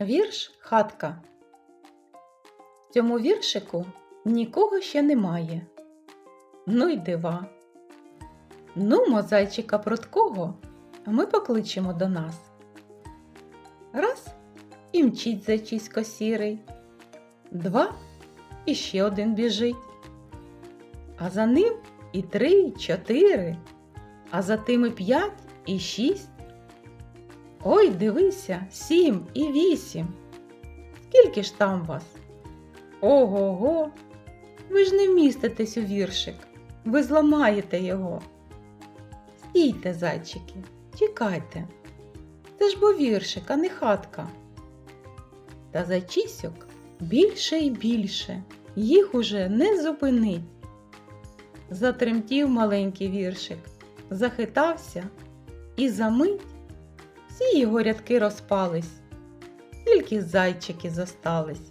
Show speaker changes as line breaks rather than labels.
Вірш хатка. В цьому віршику нікого ще немає. Ну й дива. Ну, зайчика пруткого, а ми покличемо до нас. Раз і мчить зайчисько сірий. Два і ще один біжить. А за ним і три, і чотири, а за тими п'ять і шість. Ой, дивися, сім і вісім. Скільки ж там вас? Ого го. Ви ж не вміститесь у віршик. Ви зламаєте його. Стійте, зайчики, тікайте. Це ж бо віршик, а не хатка. Та зайчисьок більше і більше, їх уже не зупинить. Затремтів маленький віршик, захитався, і за мить всі його рядки розпались, тільки зайчики зостались.